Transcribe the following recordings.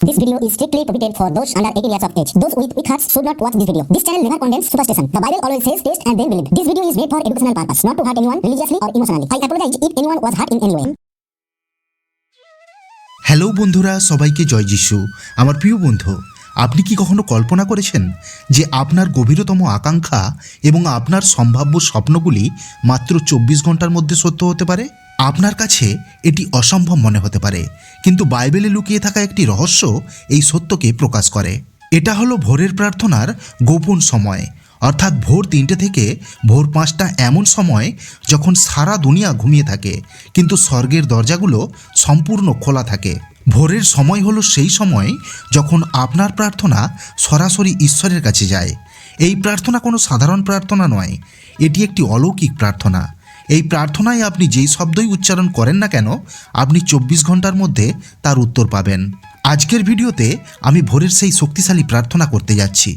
This video is strictly prohibited for those under 18 years of age. Those with weak hearts should not watch this video. This channel never condemns superstition. The Bible always says taste and then believe. This video is made for educational purpose, not to hurt anyone religiously or emotionally. I apologize if anyone was hurt in any way. Hello বন্ধুরা সবাইকে জয় যিশু আমার প্রিয় বন্ধু আপনি কি কখনো কল্পনা করেছেন যে আপনার গভীরতম আকাঙ্ক্ষা এবং আপনার সম্ভাব্য স্বপ্নগুলি মাত্র চব্বিশ ঘণ্টার মধ্যে সত্য হতে পারে আপনার কাছে এটি অসম্ভব মনে হতে পারে, কিন্তু বাইবেলে লুকিয়ে থাকা একটি রহস্য এই সত্যকে প্রকাশ করে। এটা হলো ভোরের প্রার্থনার গোপন সময়, অর্থাৎ ভোর তিনটে থেকে ভোর পাঁচটা এমন সময় যখন সারা দুনিয়া ঘুমিয়ে থাকে, কিন্তু স্বর্গের দরজাগুলো সম্পূর্ণ খোলা থাকে। ভোরের সময় হলো সেই সময় যখন আপনার প্রার্থনা সরাসরি ঈশ্বরের কাছে যায়। এই প্রার্থনা কোনো সাধারণ প্রার্থনা নয়, এটি একটি অলৌকিক প্রার্থনা। এই প্রার্থনায় আপনি যেই শব্দই উচ্চারণ করেন না কেন, আপনি চব্বিশ ঘণ্টার মধ্যে তার উত্তর পাবেন। আজকের ভিডিওতে আমি ভোরের সেই শক্তিশালী প্রার্থনা করতে যাচ্ছি।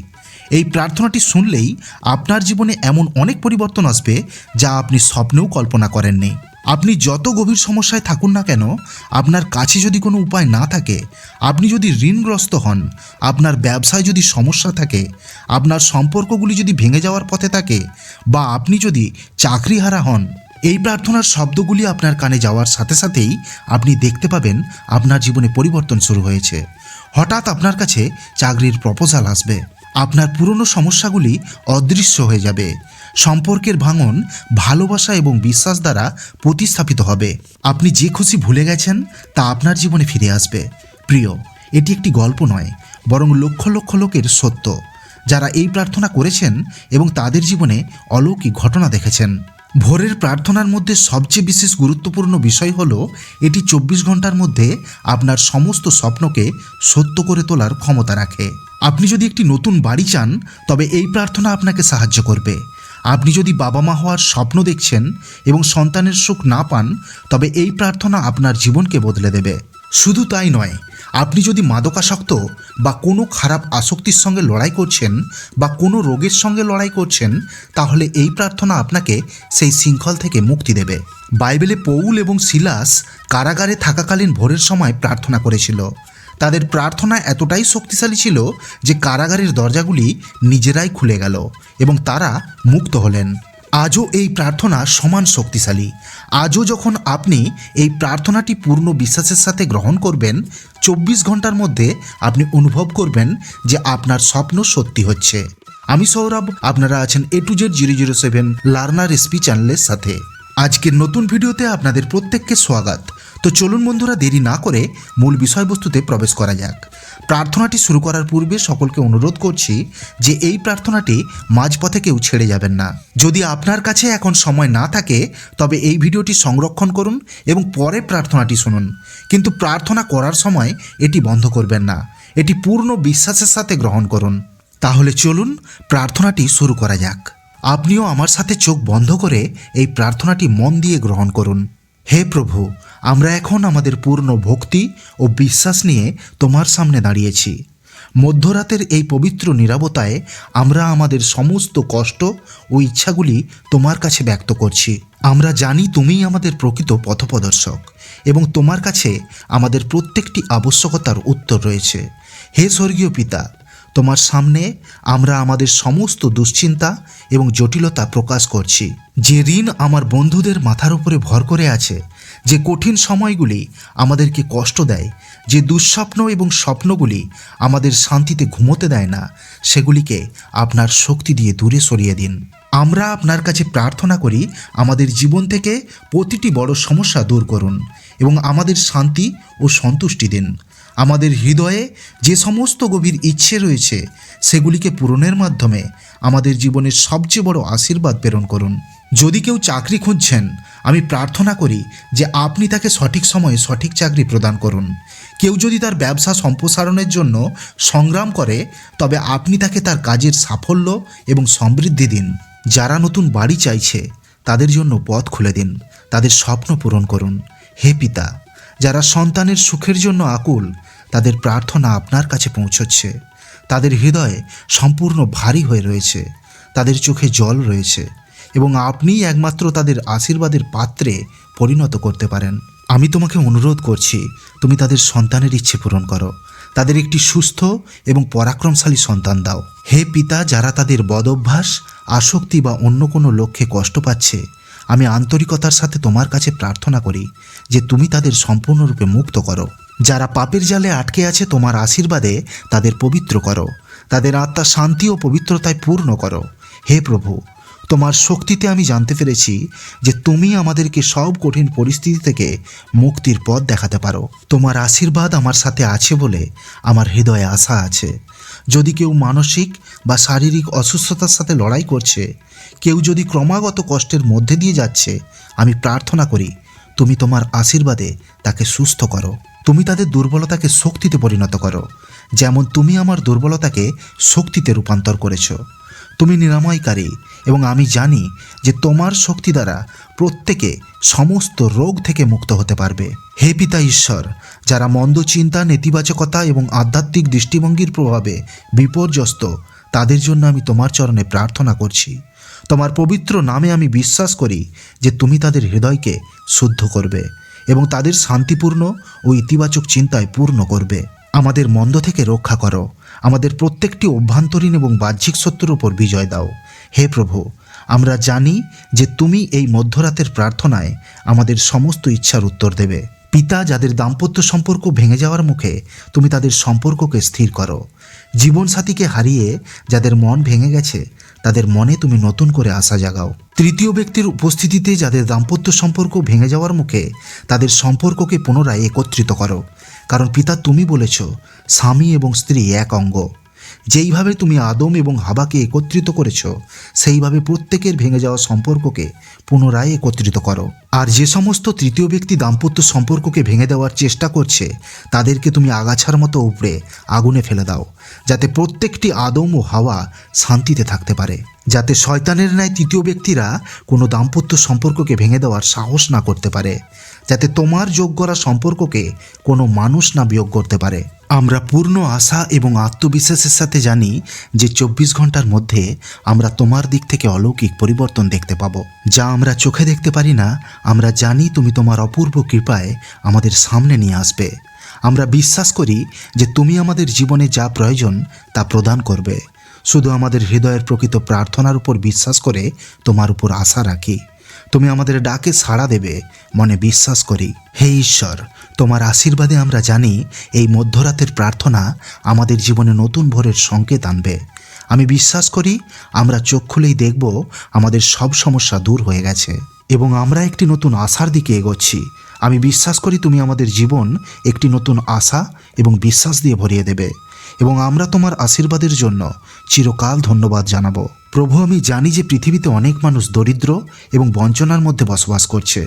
এই প্রার্থনাটি শুনলেই আপনার জীবনে এমন অনেক পরিবর্তন আসবে যা আপনি স্বপ্নেও কল্পনা করেননি। আপনি যত গভীর সমস্যায় থাকুন না কেন, আপনার কাছে যদি কোনো উপায় না থাকে, আপনি যদি ঋণগ্রস্ত হন, আপনার ব্যবসায় যদি সমস্যা থাকে, আপনার সম্পর্কগুলি যদি ভেঙে যাওয়ার পথে থাকে, বা আপনি যদি চাকরিহারা হন এই প্রার্থনার শব্দগুলি আপনার কানে যাওয়ার সাথে সাথেই আপনি দেখতে পাবেন আপনার জীবনে পরিবর্তন শুরু হয়েছে। হঠাৎ আপনার কাছে চাকরির প্রপোজাল আসবে। আপনার পুরনো সমস্যাগুলি অদৃশ্য হয়ে যাবে। সম্পর্কের ভাঙন ভালোবাসা এবং বিশ্বাস দ্বারা প্রতিস্থাপিত হবে। আপনি যে খুশি ভুলে গেছেন, তা আপনার জীবনে ফিরে আসবে। প্রিয়, এটি একটি গল্প নয়, বরং লক্ষ লক্ষ লোকের সত্য। যারা এই প্রার্থনা করেছেন এবং তাদের জীবনে অলৌকিক ঘটনা দেখেছেন। ভোরের প্রার্থনার মধ্যে সবচেয়ে বিশেষ গুরুত্বপূর্ণ বিষয় হল, এটি চব্বিশ ঘণ্টার মধ্যে আপনার সমস্ত স্বপ্নকে সত্য করে তোলার ক্ষমতা রাখে। আপনি যদি একটি নতুন বাড়ি চান, তবে এই প্রার্থনা আপনাকে সাহায্য করবে। আপনি যদি বাবা মা হওয়ার স্বপ্ন দেখছেন এবং সন্তানের সুখ না পান, তবে এই প্রার্থনা আপনার জীবনকে বদলে দেবে। শুধু তাই নয়, আপনি যদি মাদকাসক্ত বা কোনো খারাপ আসক্তির সঙ্গে লড়াই করছেন বা কোনো রোগের সঙ্গে লড়াই করছেন, তাহলে এই প্রার্থনা আপনাকে সেই শৃঙ্খল থেকে মুক্তি দেবে। বাইবেলে পৌল এবং সিলাস কারাগারে থাকাকালীন ভোরের সময় প্রার্থনা করেছিল। তাদের প্রার্থনা এতটাই শক্তিশালী ছিল যে কারাগারের দরজাগুলি নিজেরাই খুলে গেল এবং তারা মুক্ত হলেন। আজও এই প্রার্থনা সমান শক্তিশালী। আজও যখন আপনি এই প্রার্থনাটি পূর্ণ বিশ্বাসের সাথে গ্রহণ করবেন, চব্বিশ ঘণ্টার মধ্যে আপনি অনুভব করবেন যে আপনার স্বপ্ন সত্যি হচ্ছে। আমি সৌরভ, আপনারা আছেন A to Z zero zero seven learner SP চ্যানেলের সাথে। আজকের নতুন ভিডিওতে আপনাদের প্রত্যেককে স্বাগত। তো চলুন বন্ধুরা, দেরি না করে মূল বিষয়বস্তুতে প্রবেশ করা যাক। প্রার্থনাটি শুরু করার পূর্বে সকলকে অনুরোধ করছি যে এই প্রার্থনাটি মাঝপথে কেউ ছেড়ে যাবেন না। যদি আপনার কাছে এখন সময় না থাকে, তবে এই ভিডিওটি সংরক্ষণ করুন এবং পরে প্রার্থনাটি শুনুন। কিন্তু প্রার্থনা করার সময় এটি বন্ধ করবেন না। এটি পূর্ণ বিশ্বাসের সাথে গ্রহণ করুন। তাহলে চলুন প্রার্থনাটি শুরু করা যাক। আপনিও আমার সাথে চোখ বন্ধ করে এই প্রার্থনাটি মন দিয়ে গ্রহণ করুন। হে প্রভু, আমরা এখন আমাদের পূর্ণ ভক্তি ও বিশ্বাস নিয়ে তোমার সামনে দাঁড়িয়েছি। মধ্যরাতের এই পবিত্র নিরাপত্তায় আমরা আমাদের সমস্ত কষ্ট ও ইচ্ছাগুলি তোমার কাছে ব্যক্ত করছি। আমরা জানি তুমিই আমাদের প্রকৃত পথপ্রদর্শক এবং তোমার কাছে আমাদের প্রত্যেকটি আবশ্যকতার উত্তর রয়েছে। হে স্বর্গীয় পিতা তোমার সামনে আমরা আমাদের সমস্ত দুশ্চিন্তা এবং জটিলতা প্রকাশ করছি। যে ঋণ আমার বন্ধুদের মাথার উপরে ভর করে আছে, যে কঠিন সময়গুলি আমাদেরকে কষ্ট দেয়, যে দুঃস্বপ্ন এবং স্বপ্নগুলি আমাদের শান্তিতে ঘুমোতে দেয় না, সেগুলিকে আপনার শক্তি দিয়ে দূরে সরিয়ে দিন। আমরা আপনার কাছে প্রার্থনা করি, আমাদের জীবন থেকে প্রতিটি বড় সমস্যা দূর করুন এবং আমাদের শান্তি ও সন্তুষ্টি দিন। আমাদের হৃদয়ে যে সমস্ত গভীর ইচ্ছে রয়েছে, সেগুলিকে পূরণের মাধ্যমে আমাদের জীবনের সবচেয়ে বড় আশীর্বাদ প্রেরণ করুন। যদি কেউ চাকরি খুঁজছেন, আমি প্রার্থনা করি যে আপনি তাকে সঠিক সময়ে সঠিক চাকরি প্রদান করুন। কেউ যদি তার ব্যবসা সম্প্রসারণের জন্য সংগ্রাম করে, তবে আপনি তাকে তার কাজের সাফল্য এবং সমৃদ্ধি দিন। যারা নতুন বাড়ি চাইছে, তাদের জন্য পথ খুলে দিন। তাদের স্বপ্ন পূরণ করুন। হে পিতা, যারা সন্তানের সুখের জন্য আকুল তাদের প্রার্থনা আপনার কাছে পৌঁছচ্ছে। তাদের হৃদয়ে সম্পূর্ণ ভারী হয়ে রয়েছে। তাদের চোখে জল রয়েছে এবং আপনিই একমাত্র তাদের আশীর্বাদের পাত্রে পরিণত করতে পারেন। আমি তোমাকে অনুরোধ করছি, তুমি তাদের সন্তানের ইচ্ছে পূরণ করো। তাদের একটি সুস্থ এবং পরাক্রমশালী সন্তান দাও। হে পিতা, যারা তাদের বদভ্যাস, আসক্তি বা অন্য কোনো লক্ষ্যে কষ্ট পাচ্ছে, আমি আন্তরিকতার সাথে তোমার কাছে প্রার্থনা করি যে তুমি তাদের সম্পূর্ণরূপে মুক্ত করো। যারা পাপের জালে আটকে আছে তোমার আশীর্বাদে তাদের পবিত্র করো। তাদের আত্মা শান্তি ও পবিত্রতায় পূর্ণ করো। হে প্রভু, তোমার শক্তিতে আমি জানতে পেরেছি যে তুমি আমাদেরকে সব কঠিন পরিস্থিতি থেকে মুক্তির পথ দেখাতে পারো। তোমার আশীর্বাদ আমার সাথে আছে বলে আমার হৃদয়ে আশা আছে। যদি কেউ মানসিক বা শারীরিক অসুস্থতার সাথে লড়াই করছে, কেউ যদি ক্রমাগত কষ্টের মধ্যে দিয়ে যাচ্ছে, আমি প্রার্থনা করি, তুমি তোমার আশীর্বাদে তাকে সুস্থ করো। তুমি তাদের দুর্বলতাকে শক্তিতে পরিণত করো, যেমন তুমি আমার দুর্বলতাকে শক্তিতে রূপান্তর করেছ। তুমি নিরাময়কারী এবং আমি জানি যে তোমার শক্তি দ্বারা প্রত্যেকে সমস্ত রোগ থেকে মুক্ত হতে পারবে। হে পিতা ঈশ্বর, যারা মন্দ চিন্তা, নেতিবাচকতা এবং আধ্যাত্মিক দৃষ্টিভঙ্গির প্রভাবে বিপর্যস্ত, তাদের জন্য আমি তোমার চরণে প্রার্থনা করছি। তোমার পবিত্র নামে আমি বিশ্বাস করি যে তুমি তাদের হৃদয়কে শুদ্ধ করবে। এবং তাদের শান্তিপূর্ণ ও ইতিবাচক চিন্তায় পূর্ণ করবে। আমাদের মন্দ থেকে রক্ষা করো। আমাদের প্রত্যেকটি অভ্যন্তরীণ এবং বাহ্যিক সত্যের উপর বিজয় দাও। হে প্রভু, আমরা জানি যে তুমি এই মধ্যরাতের প্রার্থনায় আমাদের সমস্ত ইচ্ছার উত্তর দেবে। পিতা, যাদের দাম্পত্য সম্পর্ক ভেঙে যাওয়ার মুখে, তুমি তাদের সম্পর্ককে স্থির করো। জীবনসাথীকে হারিয়ে যাদের মন ভেঙে গেছে তাদের মনে তুমি নতুন করে আশা জাগাও। তৃতীয় ব্যক্তির উপস্থিতিতে যাদের দাম্পত্য সম্পর্ক ভেঙে যাওয়ার মুখে, তাদের সম্পর্ককে পুনরায় একত্রিত করো। কারণ পিতা তুমি বলেছ, স্বামী এবং স্ত্রী এক অঙ্গ। যেইভাবে তুমি আদম এবং হাবাকে একত্রিত করেছ, সেইভাবে প্রত্যেকের ভেঙে যাওয়া সম্পর্ককে পুনরায় একত্রিত করো। আর যে সমস্ত তৃতীয় ব্যক্তি দাম্পত্য সম্পর্ককে ভেঙে দেওয়ার চেষ্টা করছে, তাদেরকে তুমি আগাছার মতো উপড়ে আগুনে ফেলে দাও, যাতে প্রত্যেকটি আদম ও হাওয়া শান্তিতে থাকতে পারে। যাতে শয়তানের ন্যায় তৃতীয় ব্যক্তিরা কোনো দাম্পত্য সম্পর্ককে ভেঙে দেওয়ার সাহস না করতে পারে। যাতে তোমার যোগ করা সম্পর্ককে কোনো মানুষ না বিয়োগ করতে পারে। আমরা পূর্ণ আশা এবং আত্মবিশ্বাসের সাথে জানি যে চব্বিশ ঘণ্টার মধ্যে আমরা তোমার দিক থেকে অলৌকিক পরিবর্তন দেখতে পাবো। যা আমরা চোখে দেখতে পারি না, আমরা জানি তুমি তোমার অপূর্ব কৃপায় আমাদের সামনে নিয়ে আসবে। আমরা বিশ্বাস করি যে তুমি আমাদের জীবনে যা প্রয়োজন তা প্রদান করবে। শুধু আমাদের হৃদয়ের প্রকৃত প্রার্থনার উপর বিশ্বাস করে তোমার উপর আশা রাখি। তুমি আমাদের ডাকে সাড়া দেবে, মনে বিশ্বাস করি। হে ঈশ্বর, তোমার আশীর্বাদে আমরা জানি, এই মধ্যরাতের প্রার্থনা আমাদের জীবনে নতুন ভোরের সংকেত আনবে। আমি বিশ্বাস করি, আমরা চোখ খুলেই দেখব, আমাদের সব সমস্যা দূর হয়ে গেছে। এবং আমরা একটি নতুন আশার দিকে এগোচ্ছি। আমি বিশ্বাস করি, তুমি আমাদের জীবন একটি নতুন আশা এবং বিশ্বাস দিয়ে ভরিয়ে দেবে। এবং আমরা তোমার আশীর্বাদের জন্য চিরকাল ধন্যবাদ জানাব। প্রভু, আমি জানি যে পৃথিবীতে অনেক মানুষ দরিদ্র এবং বঞ্চনার মধ্যে বসবাস করছে,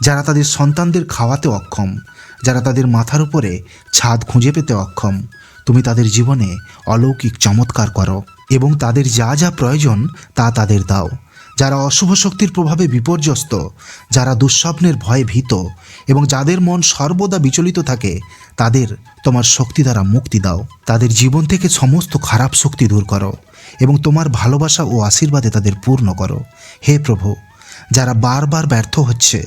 যারা তাদের সন্তানদের খাওয়াতে অক্ষম, যারা তাদের মাথার উপরে ছাদ খুঁজে পেতে অক্ষম। তুমি তাদের জীবনে অলৌকিক চমৎকার করো, এবং তাদের যা যা প্রয়োজন তা তাদের দাও। যারা অশুভ শক্তির প্রভাবে বিপর্যস্ত, যারা দুঃস্বপ্নের ভয়ে ভীত, এবং যাদের মন সর্বদা বিচলিত থাকে, তাদের তোমার শক্তি দ্বারা মুক্তি দাও। তাদের জীবন থেকে সমস্ত খারাপ শক্তি দূর করো। এবং তোমার ভালোবাসা ও আশীর্বাদে তাদের পূর্ণ করো। হে প্রভু, যারা বারবার ব্যর্থ হচ্ছে,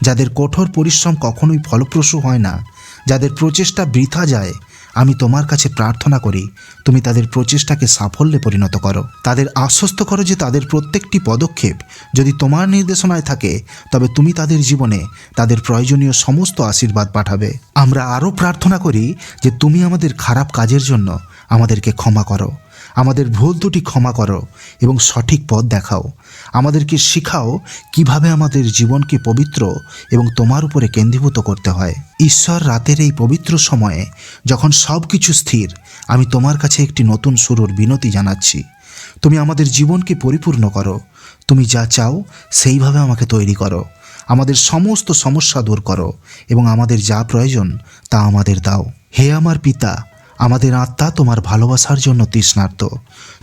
যাদের কঠোর পরিশ্রম কখনোই ফলপ্রসূ হয় না, যাদের প্রচেষ্টা বৃথা যায়, আমি তোমার কাছে প্রার্থনা করি, তুমি তাদের প্রচেষ্টাকে সাফল্যে পরিণত করো। তাদের আশ্বস্ত করো যে তাদের প্রত্যেকটি পদক্ষেপ যদি তোমার নির্দেশনায় থাকে, তবে তুমি তাদের জীবনে তাদের প্রয়োজনীয় সমস্ত আশীর্বাদ পাঠাবে। আমরা আরও প্রার্থনা করি যে তুমি আমাদের খারাপ কাজের জন্য আমাদেরকে ক্ষমা করো। আমাদের ভুল দুটি ক্ষমা করো এবং সঠিক পথ দেখাও। আমাদেরকে শিখাও কীভাবে আমাদের জীবনকে পবিত্র এবং তোমার উপরে কেন্দ্রীভূত করতে হয়। ঈশ্বর রাতের এই পবিত্র সময়ে যখন সব কিছু স্থির, আমি তোমার কাছে একটি নতুন শুরুর বিনতি জানাচ্ছি। তুমি আমাদের জীবনকে পরিপূর্ণ করো। তুমি যা চাও সেইভাবে আমাকে তৈরি করো। আমাদের সমস্ত সমস্যা দূর করো এবং আমাদের যা প্রয়োজন তা আমাদের দাও। হে আমার পিতা আমাদের আত্মা তোমার ভালোবাসার জন্য তৃষ্ণার্ত।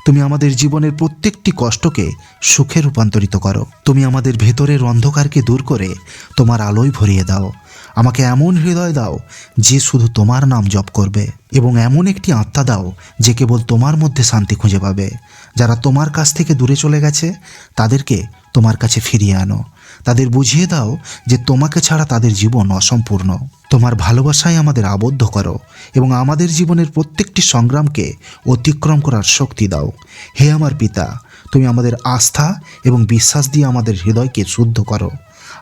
তুমি আমাদের জীবনের প্রত্যেকটি কষ্টকে সুখে রূপান্তরিত করো। তুমি আমাদের ভেতরের অন্ধকারকে দূর করে তোমার আলোয় ভরিয়ে দাও। আমাকে এমন হৃদয় দাও যে শুধু তোমার নাম জপ করবে এবং এমন একটি আত্মা দাও যে কেবল তোমার মধ্যে শান্তি খুঁজে পাবে। যারা তোমার কাছ থেকে দূরে চলে গেছে, তাদেরকে তোমার কাছে ফিরিয়ে আনো। তাদের বুঝিয়ে দাও যে তোমাকে ছাড়া তাদের জীবন অসম্পূর্ণ। তোমার ভালোবাসায় আমাদের আবদ্ধ করো এবং আমাদের জীবনের প্রত্যেকটি সংগ্রামকে অতিক্রম করার শক্তি দাও। হে আমার পিতা, তুমি আমাদের আস্থা এবং বিশ্বাস দিয়ে আমাদের হৃদয়কে শুদ্ধ করো।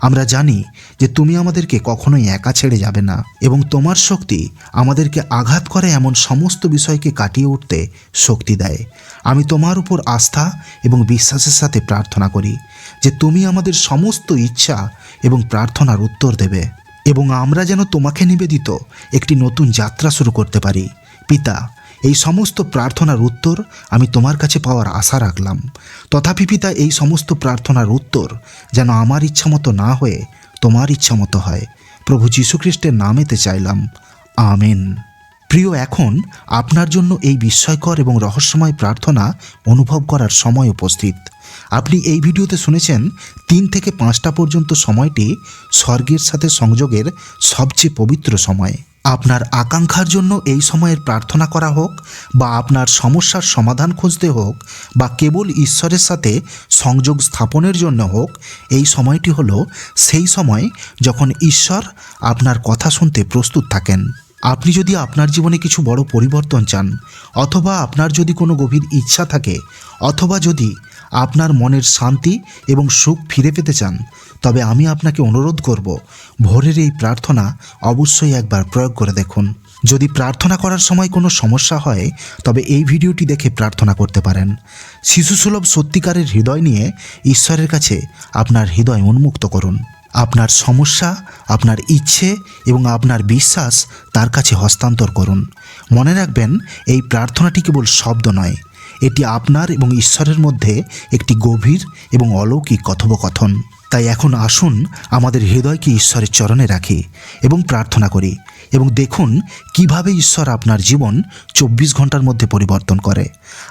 আমরা জানি যে তুমি আমাদেরকে কখনোই একা ছেড়ে যাবে না এবং তোমার শক্তি আমাদেরকে আঘাত করে এমন সমস্ত বিষয়কে কাটিয়ে উঠতে শক্তি দেয়। আমি তোমার উপর আস্থা এবং বিশ্বাসের সাথে প্রার্থনা করি যে তুমি আমাদের সমস্ত ইচ্ছা এবং প্রার্থনার উত্তর দেবে এবং আমরা যেন তোমাকে নিবেদিত একটি নতুন যাত্রা শুরু করতে পারি। পিতা এই সমস্ত প্রার্থনার উত্তর আমি তোমার কাছে পাওয়ার আশা রাখলাম। তথাপি পিতা এই সমস্ত প্রার্থনার উত্তর যেন আমার ইচ্ছা মতো না হয়ে তোমার ইচ্ছা মতো হয়। প্রভু যীশুখ্রিস্টের নামেতে চাইলাম। আমেন। প্রিয়, এখন আপনার জন্য এই বিস্ময়কর এবং রহস্যময় প্রার্থনা অনুভব করার সময় উপস্থিত। আপনি এই ভিডিওতে শুনেছেন তিন থেকে পাঁচটা পর্যন্ত সময়টি স্বর্গের সাথে সংযোগের সবচেয়ে পবিত্র সময়। আপনার আকাঙ্ক্ষার জন্য এই সময়ের প্রার্থনা করা হোক বা আপনার সমস্যার সমাধান খুঁজতে হোক বা কেবল ঈশ্বরের সাথে সংযোগ স্থাপনের জন্য হোক, এই সময়টি হলো সেই সময় যখন ঈশ্বর আপনার কথা শুনতে প্রস্তুত থাকেন। আপনি যদি আপনার জীবনে কিছু বড় পরিবর্তন চান, অথবা আপনার যদি কোনো গভীর ইচ্ছা থাকে, অথবা যদি আপনার মনের শান্তি এবং সুখ ফিরে পেতে চান, তবে আমি আপনাকে অনুরোধ করব, ভোরের এই প্রার্থনা অবশ্যই একবার প্রয়োগ করে দেখুন। যদি প্রার্থনা করার সময় কোনো সমস্যা হয়, তবে এই ভিডিওটি দেখে প্রার্থনা করতে পারেন। শিশুসুলভ সত্যিকারের হৃদয় নিয়ে ঈশ্বরের কাছে আপনার হৃদয় উন্মুক্ত করুন। আপনার সমস্যা, আপনার ইচ্ছে এবং আপনার বিশ্বাস তার কাছে হস্তান্তর করুন। মনে রাখবেন, এই প্রার্থনাটি কেবল শব্দ নয় এটি আপনার এবং ঈশ্বরের মধ্যে একটি গভীর এবং অলৌকিক কথোপকথন। তাই এখন আসুন আমাদের হৃদয়কে ঈশ্বরের চরণে রাখি এবং প্রার্থনা করি এবং দেখুন কীভাবে ঈশ্বর আপনার জীবন চব্বিশ ঘণ্টার মধ্যে পরিবর্তন করে।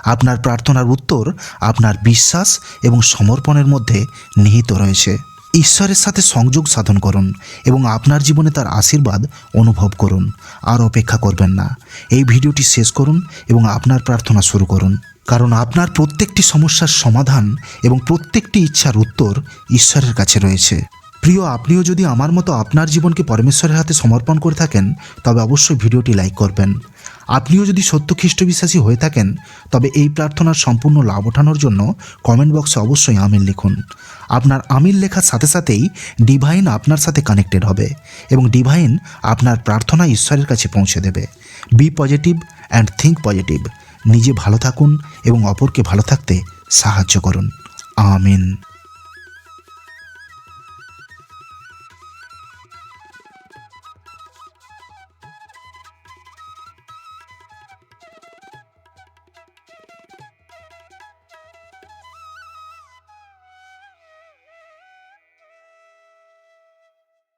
আপনার প্রার্থনার উত্তর আপনার বিশ্বাস এবং সমর্পণের মধ্যে নিহিত রয়েছে। ঈশ্বরের সাথে সংযোগ সাধন করুন এবং আপনার জীবনে তার আশীর্বাদ অনুভব করুন। আর অপেক্ষা করবেন না। এই ভিডিওটি শেষ করুন এবং আপনার প্রার্থনা শুরু করুন। কারণ আপনার প্রত্যেকটি সমস্যার সমাধান এবং প্রত্যেকটি ইচ্ছার উত্তর ঈশ্বরের কাছে রয়েছে। প্রিয়, আপনিও যদি আমার মতো আপনার জীবনকে পরমেশ্বরের হাতে সমর্পণ করে থাকেন, তবে অবশ্যই ভিডিওটি লাইক করবেন। আপনিও যদি সত্য খ্রিস্ট বিশ্বাসী হয়ে থাকেন, তবে এই প্রার্থনার সম্পূর্ণ লাভ ওঠানোর জন্য কমেন্ট বক্সে অবশ্যই আমিন লিখুন। আপনার আমিন লেখার সাথে সাথেই ডিভাইন আপনার সাথে কানেক্টেড হবে এবং ডিভাইন আপনার প্রার্থনা ঈশ্বরের কাছে পৌঁছে দেবে। Be positive and think positive. নিজে ভালো থাকুন এবং অপরকে ভালো থাকতে সাহায্য করুন। আমিন।